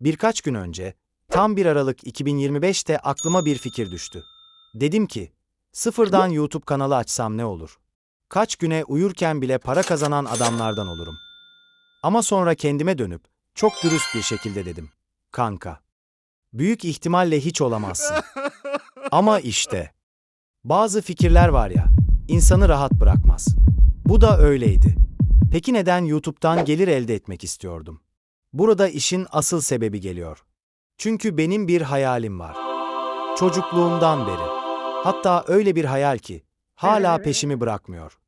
Birkaç gün önce, tam 1 Aralık 2025'te aklıma bir fikir düştü. Dedim ki, sıfırdan YouTube kanalı açsam ne olur? Kaç güne uyurken bile para kazanan adamlardan olurum. Ama sonra kendime dönüp, çok dürüst bir şekilde dedim. Kanka, büyük ihtimalle hiç olamazsın. Ama işte, bazı fikirler var ya, insanı rahat bırakmaz. Bu da öyleydi. Peki neden YouTube'dan gelir elde etmek istiyordum? Burada işin asıl sebebi geliyor. Çünkü benim bir hayalim var. Çocukluğumdan beri. Hatta öyle bir hayal ki hala peşimi bırakmıyor.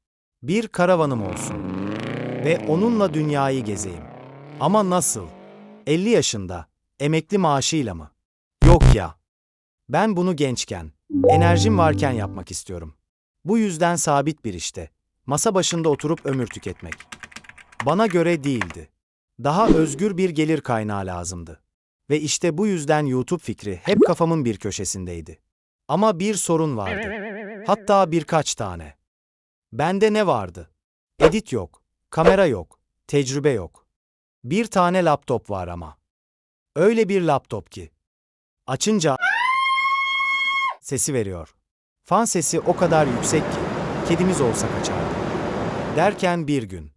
Bir karavanım olsun ve onunla dünyayı gezeyim. Ama nasıl? 50 yaşında, emekli maaşıyla mı? Yok ya. Ben bunu gençken, enerjim varken yapmak istiyorum. Bu yüzden sabit bir işte, masa başında oturup ömür tüketmek. Bana göre değildi. Daha özgür bir gelir kaynağı lazımdı. Ve işte bu yüzden YouTube fikri hep kafamın bir köşesindeydi. Ama bir sorun vardı. Hatta birkaç tane. Bende ne vardı? Edit yok, kamera yok, tecrübe yok. Bir tane laptop var ama. Öyle bir laptop ki. Açınca sesi veriyor. Fan sesi o kadar yüksek ki kedimiz olsa kaçardı. Derken bir gün.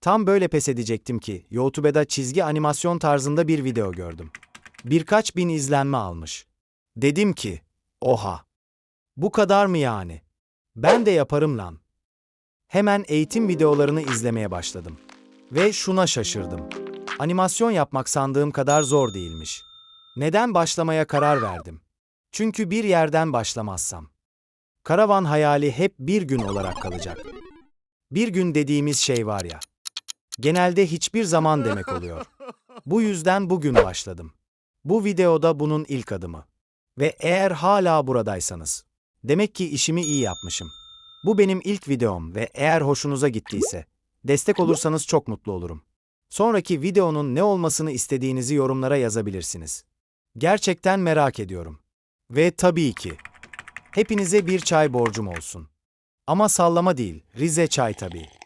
Tam böyle pes edecektim ki YouTube'da çizgi animasyon tarzında bir video gördüm. Birkaç bin izlenme almış. Dedim ki, oha. Bu kadar mı yani? Ben de yaparım lan. Hemen eğitim videolarını izlemeye başladım. Ve şuna şaşırdım. Animasyon yapmak sandığım kadar zor değilmiş. Neden başlamaya karar verdim? Çünkü bir yerden başlamazsam. Karavan hayali hep bir gün olarak kalacak. Bir gün dediğimiz şey var ya. Genelde hiçbir zaman demek oluyor. Bu yüzden bugün başladım. Bu videoda bunun ilk adımı. Ve eğer hala buradaysanız, demek ki işimi iyi yapmışım. Bu benim ilk videom ve eğer hoşunuza gittiyse, destek olursanız çok mutlu olurum. Sonraki videonun ne olmasını istediğinizi yorumlara yazabilirsiniz. Gerçekten merak ediyorum. Ve tabii ki, hepinize bir çay borcum olsun. Ama sallama değil, Rize çay tabii.